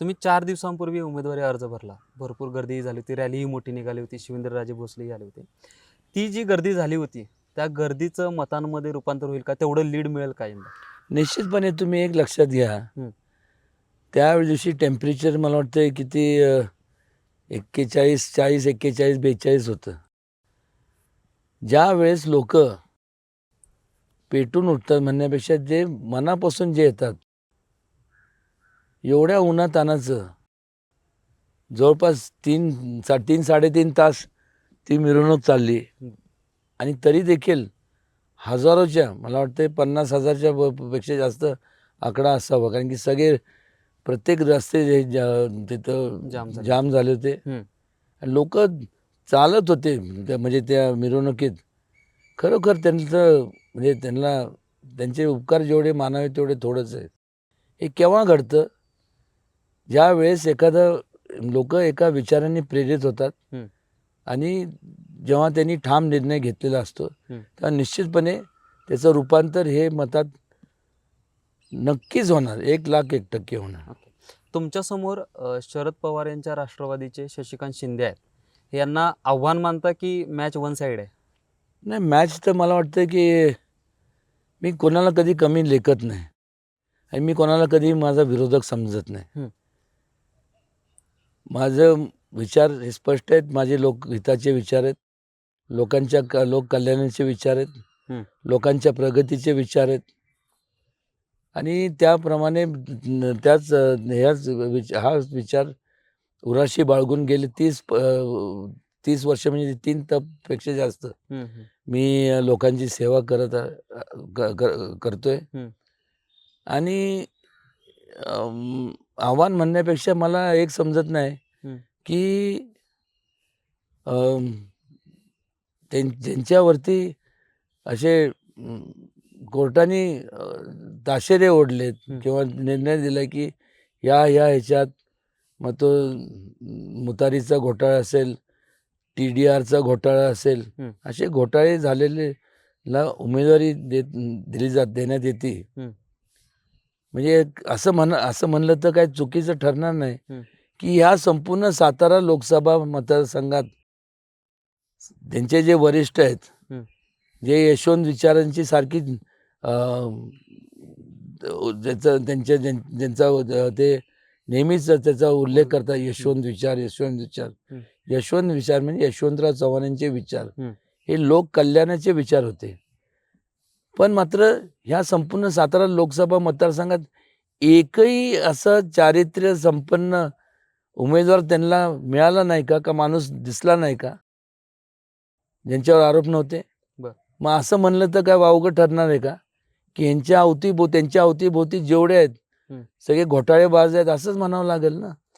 तुम्ही चार दिवसांपूर्वी उमेदवारी अर्ज भरला. भरपूर गर्दी झाली होती रॅलीही मोठी निघाली होती शिवेंद्रराजे भोसलेही आले होते. ती जी गर्दी झाली होती त्या गर्दीचं मतांमध्ये रूपांतर होईल का? तेवढं लीड मिळेल का यंदा? निश्चितपणे तुम्ही एक लक्षात घ्या. हं. त्या दिवशी टेम्परेचर मला वाटतं किती एक्केचाळीस चाळीस एक्केचाळीस बेचाळीस होतं. ज्या वेळेस लोक पेटून उठतात म्हणण्यापेक्षा जे मनापासून जे येतात एवढ्या उन्हातानाचं जवळपास तीन सा तीन साडेतीन तास ती मिरवणूक चालली. आणि तरी देखील हजारोच्या मला वाटतं पन्नास हजारच्या पेक्षा जास्त आकडा असावा कारण की सगळे प्रत्येक रस्ते जे तिथं जाम झाले. जाम झाले होते. लोक चालत होते त्या- म्हणजे त्या मिरवणुकीत खरोखर त्यांचं म्हणजे त्यांना त्यांचे उपकार जेवढे मानावे तेवढे थोडंच आहेत हे केव्हा घडतं ज्या वेळेस एखादं लोक एका विचाराने प्रेरित होतात हं. आणि जेव्हा त्यांनी ठाम निर्णय घेतलेला असतो. तेव्हा निश्चितपणे त्याचं रूपांतर हे मतात नक्कीच होणार एक लाख एक टक्के होणार तुमच्यासमोर शरद पवार यांच्या राष्ट्रवादीचे शशिकांत शिंदे आहेत यांना आव्हान मानता की मॅच वन साईड आहे नाही मॅच तर मला वाटतं की मी कोणाला कधी कमी लेखत नाही आणि मी कोणाला कधी माझा विरोधक समजत नाही हं. माझं विचार हे स्पष्ट आहेत माझे लोकहिताचे विचार आहेत लोकांच्या क लोक कल्याणाचे विचार आहेत. लोकांच्या प्रगतीचे विचार आहेत आणि त्याप्रमाणे त्याच ह्याच विच हा विचार उराशी बाळगून गेले तीस तीस वर्ष म्हणजे तीन तपपेक्षा जास्त. मी लोकांची सेवा करत करतोय. आणि आव्हान म्हणण्यापेक्षा मला एक समजत नाही. की ज्यांच्यावरती असे कोर्टाने ताशेरे ओढलेत. किंवा निर्णय दिला की या या ह्याच्यात मग तो मुतारीचा घोटाळा असेल टी डी आरचा घोटाळा असेल. असे घोटाळे झालेले ला उमेदवारी देत दिली जात देण्यात येते. म्हणजे असं म्हण असं म्हणलं तर काही चुकीचं ठरणार नाही. की ह्या संपूर्ण सातारा लोकसभा मतदारसंघात त्यांचे जे वरिष्ठ आहेत. जे यशवंत विचारांची सारखी ज्याचं त्यांच्या ज्यां- ज्यांचा ते नेहमीच त्याचा उल्लेख करतात यशवंत विचार यशवंत विचार. यशवंत विचार म्हणजे यशवंतराव चव्हाणांचे विचार हं. हे लोक कल्याणाचे विचार होते पण मात्र ह्या संपूर्ण सातारा लोकसभा मतदारसंघात एकही असं चारित्र्य संपन्न उमेदवार त्यांना मिळाला नाही का का माणूस दिसला नाही का ज्यांच्यावर आरोप नव्हते. मग असं म्हणलं तर काय वावगं ठरणार आहे का की यांच्या अवतीभो त्यांच्या अवतीभोवती जेवढे आहेत. सगळे घोटाळेबाज आहेत असंच म्हणावं लागेल ना